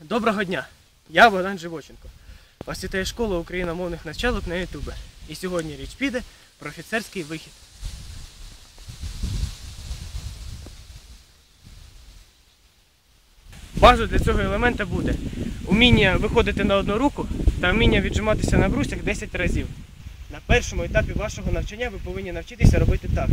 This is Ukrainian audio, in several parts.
Доброго дня! Я Богдан Живоченко. Вас вітає школа україномовних навчалок на Ютубе. І сьогодні річ піде про офіцерський вихід. Базою для цього елемента буде уміння виходити на одну руку та вміння віджиматися на брусях 10 разів. На першому етапі вашого навчання ви повинні навчитися робити так.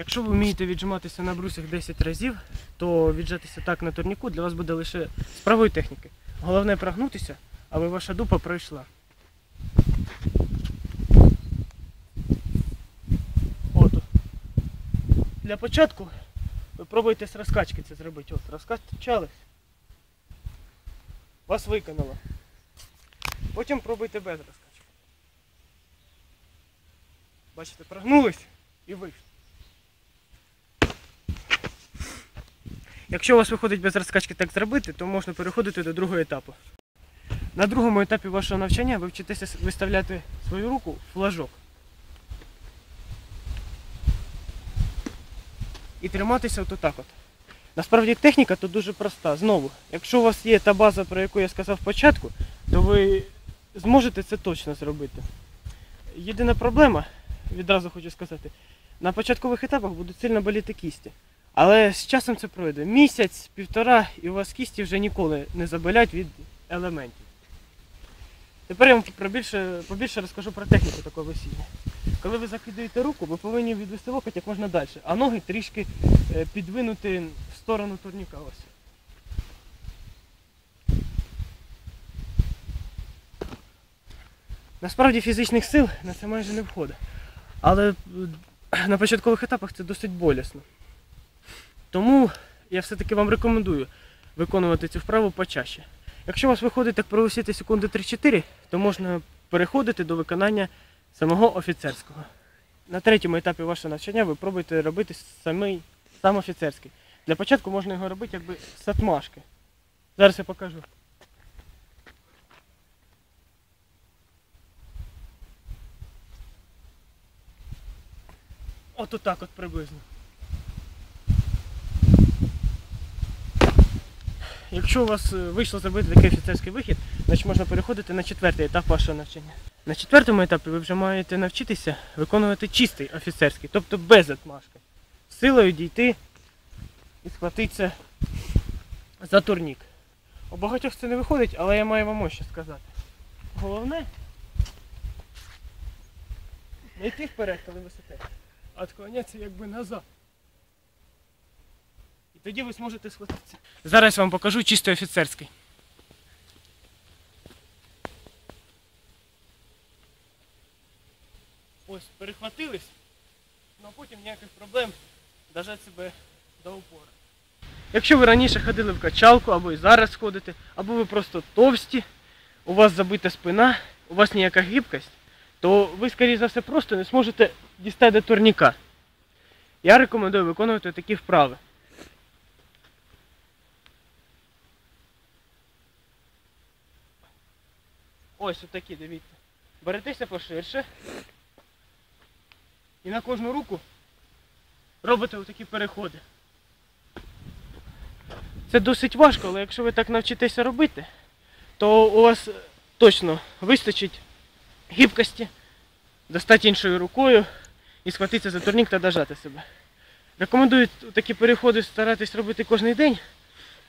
Якщо ви вмієте віджиматися на брусях 10 разів, то віджатися так на турніку для вас буде лише з правої техніки. Головне прогнутися, аби ваша дупа пройшла. От. Для початку ви пробуйте з розкачки це зробити. От, розкачались. Вас виконало. Потім пробуйте без розкачки. Бачите, прогнулись і вийшли. Якщо у вас виходить без розкачки так зробити, то можна переходити до другого етапу. На другому етапі вашого навчання ви вчитеся виставляти свою руку в флажок. І триматися от отак от. Насправді техніка тут дуже проста. Знову, якщо у вас є та база, про яку я сказав спочатку, то ви зможете це точно зробити. Єдина проблема, відразу хочу сказати, на початкових етапах будуть сильно боліти кісті. Але з часом це пройде. Місяць, півтора, і у вас кісті вже ніколи не заболять від елементів. Тепер я вам про більше, побільше розкажу про техніку такого весілля. Коли ви закидаєте руку, ви повинні відвести локоть як можна далі, а ноги трішки е, підвинути в сторону турніка. Ось. Насправді фізичних сил на це майже не входить. Але е, на початкових етапах це досить болісно. Тому я все-таки вам рекомендую виконувати цю вправу почаще. Якщо у вас виходить так провисіти секунди 3-4, то можна переходити до виконання самого офіцерського. На третьому етапі вашого навчання ви пробуєте робити самий, сам офіцерський. Для початку можна його робити якби з отмашки. Зараз я покажу. От отак от приблизно. Якщо у вас е, вийшло зробити такий офіцерський вихід, значить можна переходити на четвертий етап вашого навчання. На четвертому етапі ви вже маєте навчитися виконувати чистий офіцерський, тобто без отмашки. Силою дійти і схватитися за турнік. У багатьох це не виходить, але я маю вам ось що сказати. Головне не йти вперед, коли висоте, а відклонятися якби назад. І тоді ви зможете схватитися. Зараз вам покажу чисто офіцерський. Ось, перехватились, ну а потім ніяких проблем дожати себе до упора. Якщо ви раніше ходили в качалку, або і зараз ходите, або ви просто товсті, у вас забита спина, у вас ніяка гибкость, то ви, скоріше за все, просто не зможете дістати до турніка. Я рекомендую виконувати такі вправи. Ось отакі, дивіться. Беретеся поширше. І на кожну руку робите отакі переходи. Це досить важко, але якщо ви так навчитеся робити, то у вас точно вистачить гибкості, достати іншою рукою і схватитися за турнік та дожати себе. Рекомендую такі переходи старатись робити кожен день,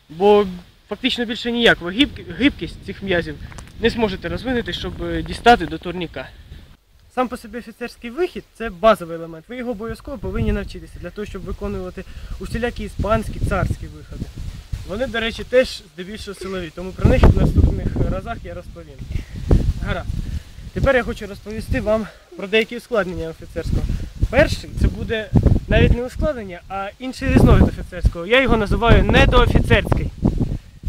бо фактично більше ніяк гиб- гибкість цих м'язів не зможете розвинути, щоб е, дістати до турніка. Сам по собі офіцерський вихід це базовий елемент. Ви його обов'язково повинні навчитися для того, щоб виконувати усілякі іспанські, царські виходи. Вони, до речі, теж здебільшого силові, тому про них в наступних разах я розповім. Гаразд. Тепер я хочу розповісти вам про деякі ускладнення офіцерського. Перший це буде навіть не ускладнення, а інший різновид офіцерського. Я його називаю недоофіцерський.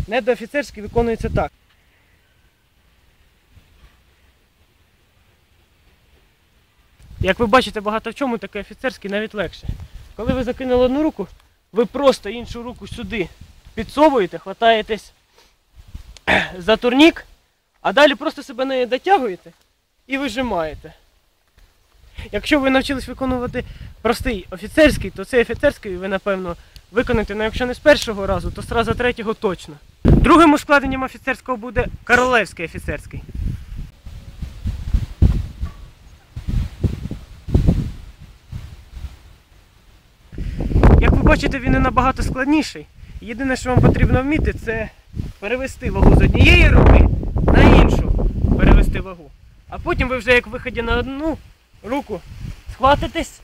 Недоофіцерський виконується так. Як ви бачите, багато в чому таке офіцерський навіть легше. Коли ви закинули одну руку, ви просто іншу руку сюди підсовуєте, хватаєтесь за турнік, а далі просто себе нею дотягуєте і вижимаєте. Якщо ви навчились виконувати простий офіцерський, то цей офіцерський ви, напевно, виконаєте, ну якщо не з першого разу, то з третього точно. Другим ускладненням офіцерського буде королевський офіцерський. Як ви бачите, він не набагато складніший. Єдине, що вам потрібно вміти, це перевести вагу з однієї руки на іншу. Перевести вагу. А потім ви вже як виході на одну руку схватитесь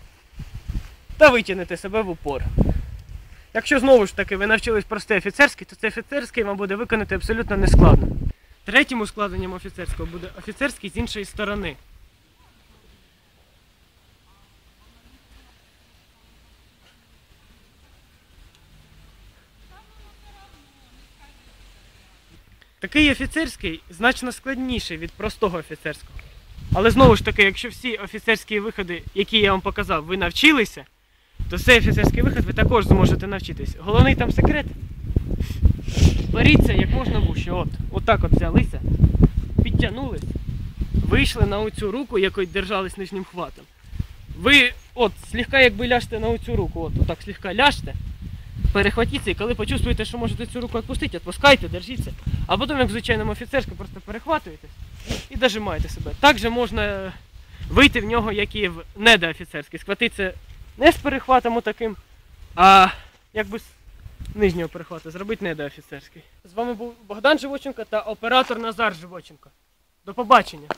та витягнете себе в упор. Якщо знову ж таки ви навчились простий офіцерський, то цей офіцерський вам буде виконати абсолютно нескладно. Третім ускладненням офіцерського буде офіцерський з іншої сторони. Такий офіцерський значно складніший від простого офіцерського. Але знову ж таки, якщо всі офіцерські виходи, які я вам показав, ви навчилися, то цей офіцерський виход ви також зможете навчитись. Головний там секрет. Беріться як можна вуще. От, отак от взялися, підтягнулись, вийшли на оцю руку, якою держались нижнім хватом. Ви от слегка якби ляжте на оцю руку, от отак слегка ляжте, перехватіться і коли почувствуєте, що можете цю руку відпустити, відпускайте, держіться. А потім, як в звичайному офіцерську, просто перехватуєтесь і дожимаєте себе. Так же можна вийти в нього, як і в недоофіцерський. Схватитися не з перехватом таким, а якби з нижнього перехвату, зробити недоофіцерський. З вами був Богдан Живоченко та оператор Назар Живоченко. До побачення!